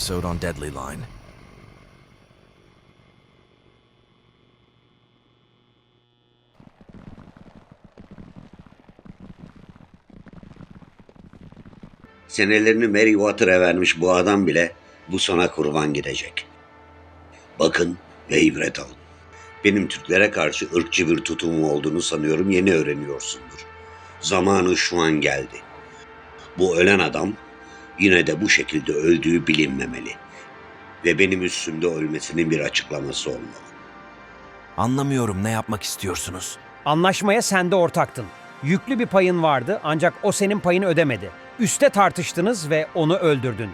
episode on Deadly Line. Senelerini Meriwether'e vermiş bu adam bile bu sona kurban gidecek. Bakın ve ibret alın. Benim Türklere karşı ırkçı bir tutumum olduğunu sanıyorum yeni öğreniyorsundur. Zamanı şu an geldi. Bu ölen adam yine de bu şekilde öldüğü bilinmemeli. Ve benim üstümde ölmesinin bir açıklaması olmalı. Anlamıyorum ne yapmak istiyorsunuz? Anlaşmaya sen de ortaktın. Yüklü bir payın vardı ancak o senin payını ödemedi. Üste tartıştınız ve onu öldürdün.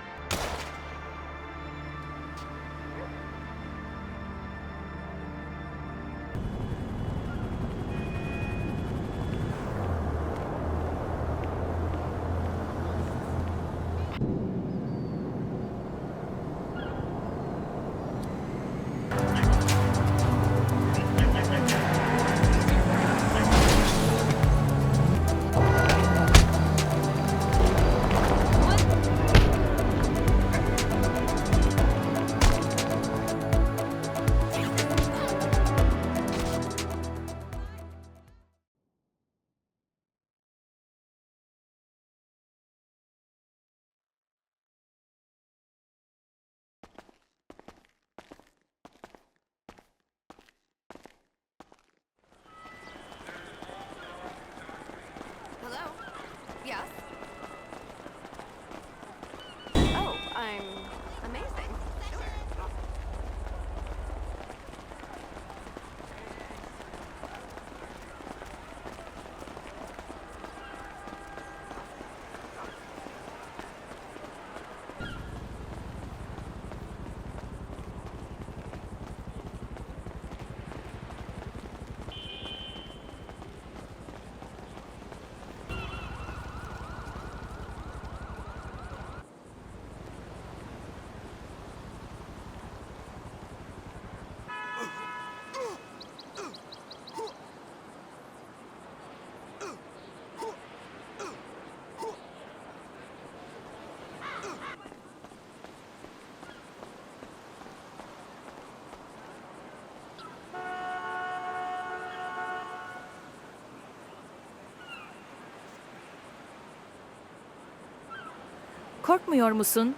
Korkmuyor musun?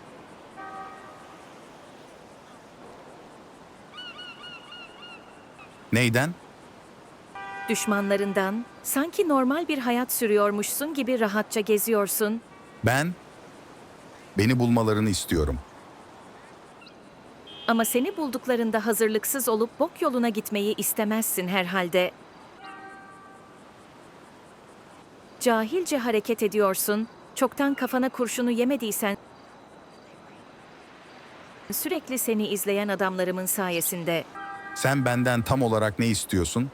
Neyden? Düşmanlarından sanki normal bir hayat sürüyormuşsun gibi rahatça geziyorsun. Ben beni bulmalarını istiyorum. Ama seni bulduklarında hazırlıksız olup bok yoluna gitmeyi istemezsin herhalde. Cahilce hareket ediyorsun. Çoktan kafana kurşunu yemediysen sürekli seni izleyen adamlarımın sayesinde Sen benden tam olarak ne istiyorsun?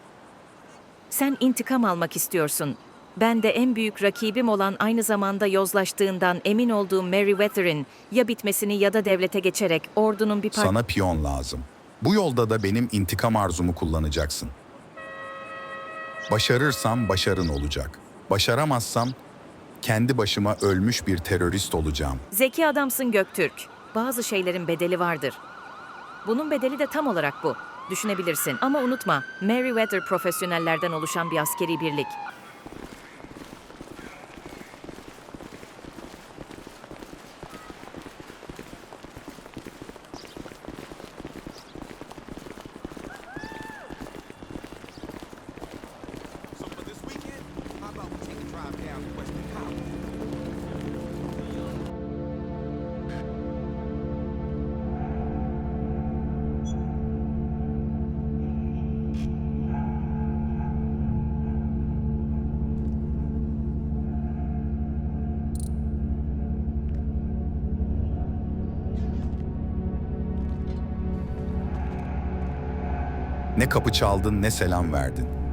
Sen intikam almak istiyorsun. Ben de en büyük rakibim olan aynı zamanda yozlaştığından emin olduğum Meriwether'in ya bitmesini ya da devlete geçerek ordunun bir par- Sana piyon lazım. Bu yolda da benim intikam arzumu kullanacaksın. Başarırsam başarın olacak. Başaramazsam kendi başıma ölmüş bir terörist olacağım. Zeki adamsın Göktürk. Bazı şeylerin bedeli vardır. Bunun bedeli de tam olarak bu. Düşünebilirsin ama unutma, Meriwether profesyonellerden oluşan bir askeri birlik. Ne kapı çaldın ne selam verdin.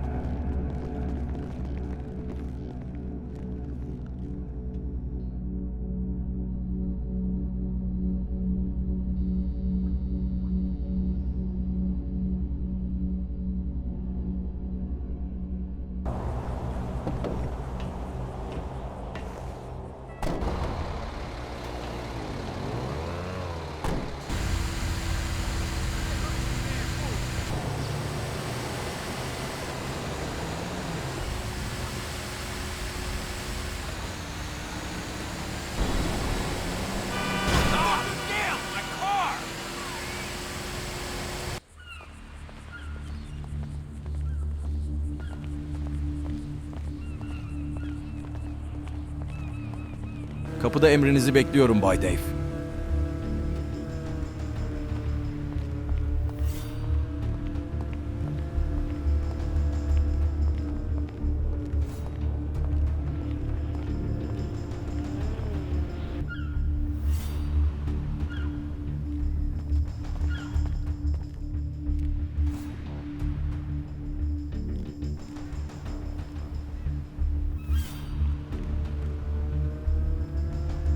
Kapıda emrinizi bekliyorum Bay Dave.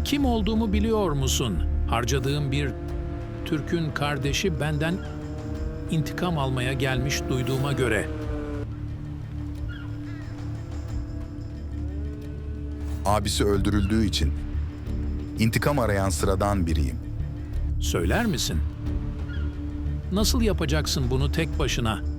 Kim olduğumu biliyor musun? Harcadığım bir Türk'ün kardeşi benden intikam almaya gelmiş duyduğuma göre. Abisi öldürüldüğü için intikam arayan sıradan biriyim. Söyler misin? Nasıl yapacaksın bunu tek başına?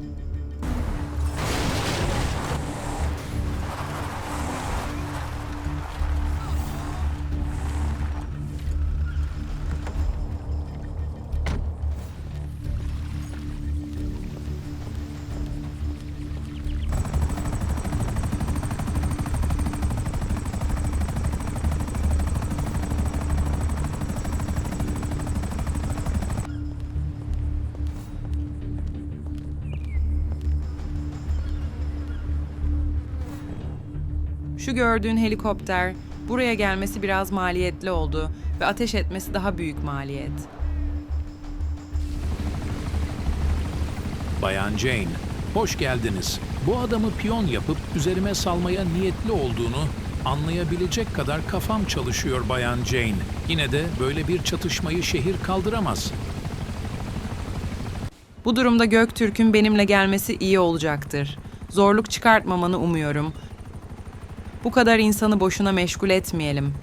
Şu gördüğün helikopter buraya gelmesi biraz maliyetli oldu ve ateş etmesi daha büyük maliyet. Bayan Jane, hoş geldiniz. Bu adamı piyon yapıp üzerime salmaya niyetli olduğunu anlayabilecek kadar kafam çalışıyor Bayan Jane. Yine de böyle bir çatışmayı şehir kaldıramaz. Bu durumda Göktürk'ün benimle gelmesi iyi olacaktır. Zorluk çıkartmamanı umuyorum. Bu kadar insanı boşuna meşgul etmeyelim.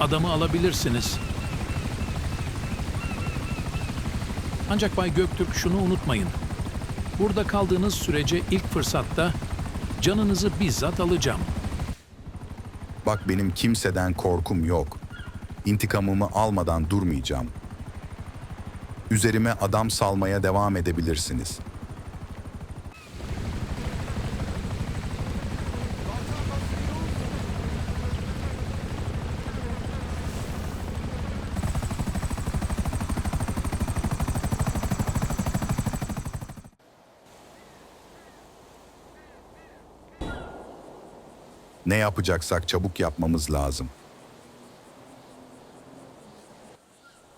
Adamı alabilirsiniz. Ancak Bay Göktürk şunu unutmayın. Burada kaldığınız sürece ilk fırsatta canınızı bizzat alacağım. Bak benim kimseden korkum yok. İntikamımı almadan durmayacağım. Üzerime adam salmaya devam edebilirsiniz. Ne yapacaksak çabuk yapmamız lazım.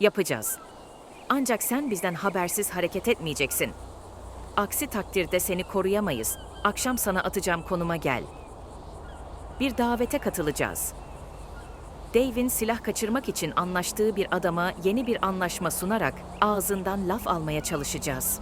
Yapacağız. Ancak sen bizden habersiz hareket etmeyeceksin. Aksi takdirde seni koruyamayız. Akşam sana atacağım konuma gel. Bir davete katılacağız. Dave'in silah kaçırmak için anlaştığı bir adama yeni bir anlaşma sunarak ağzından laf almaya çalışacağız.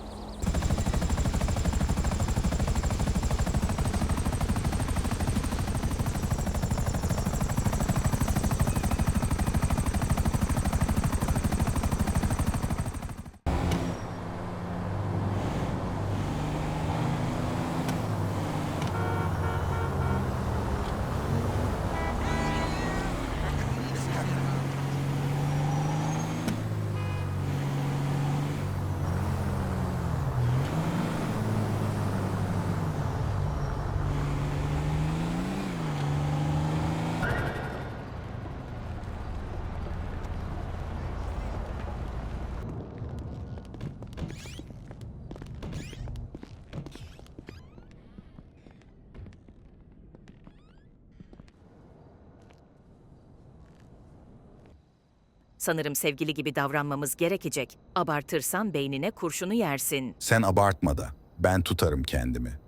Sanırım sevgili gibi davranmamız gerekecek. Abartırsan beynine kurşunu yersin. Sen abartma da. Ben tutarım kendimi.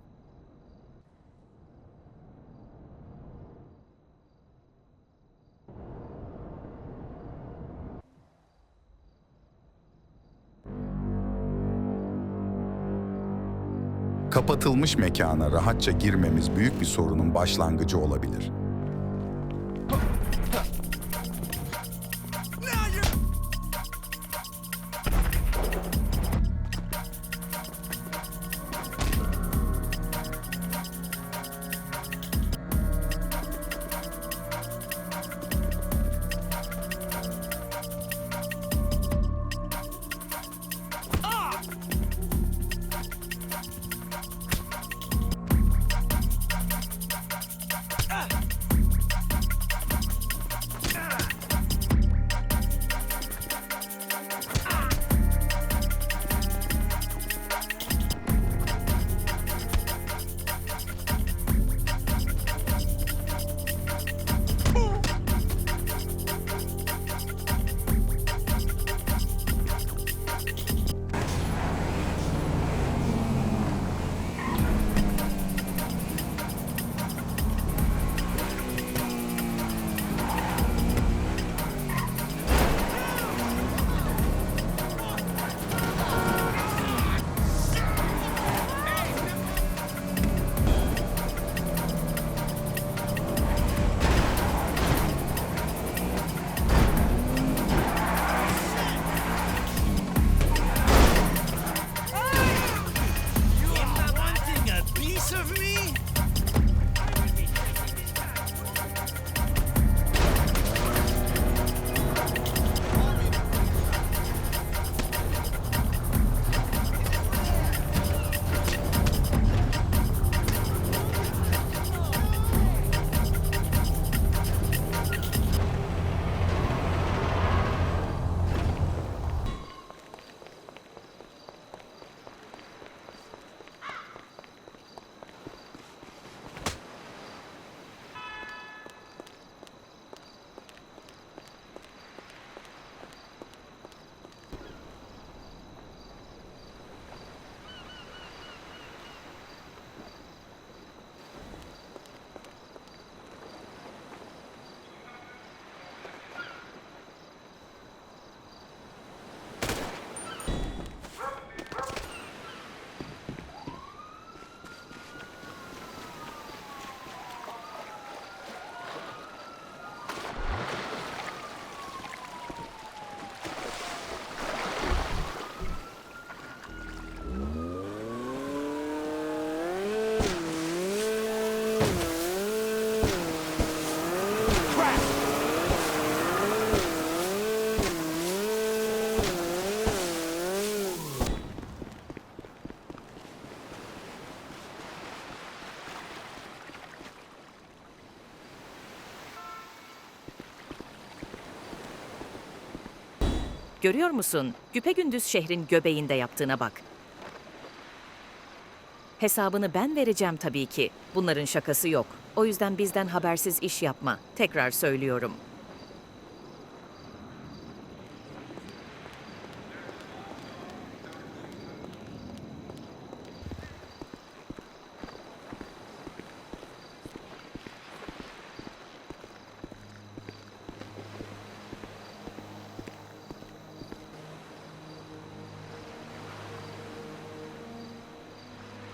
Kapatılmış mekana rahatça girmemiz büyük bir sorunun başlangıcı olabilir. Görüyor musun? Güpegündüz şehrin göbeğinde yaptığına bak. Hesabını ben vereceğim tabii ki. Bunların şakası yok. O yüzden bizden habersiz iş yapma. Tekrar söylüyorum.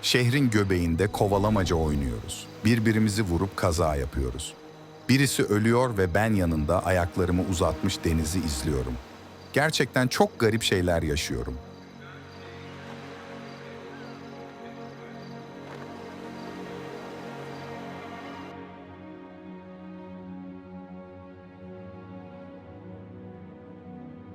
Şehrin göbeğinde kovalamaca oynuyoruz. Birbirimizi vurup kaza yapıyoruz. Birisi ölüyor ve ben yanında ayaklarımı uzatmış denizi izliyorum. Gerçekten çok garip şeyler yaşıyorum.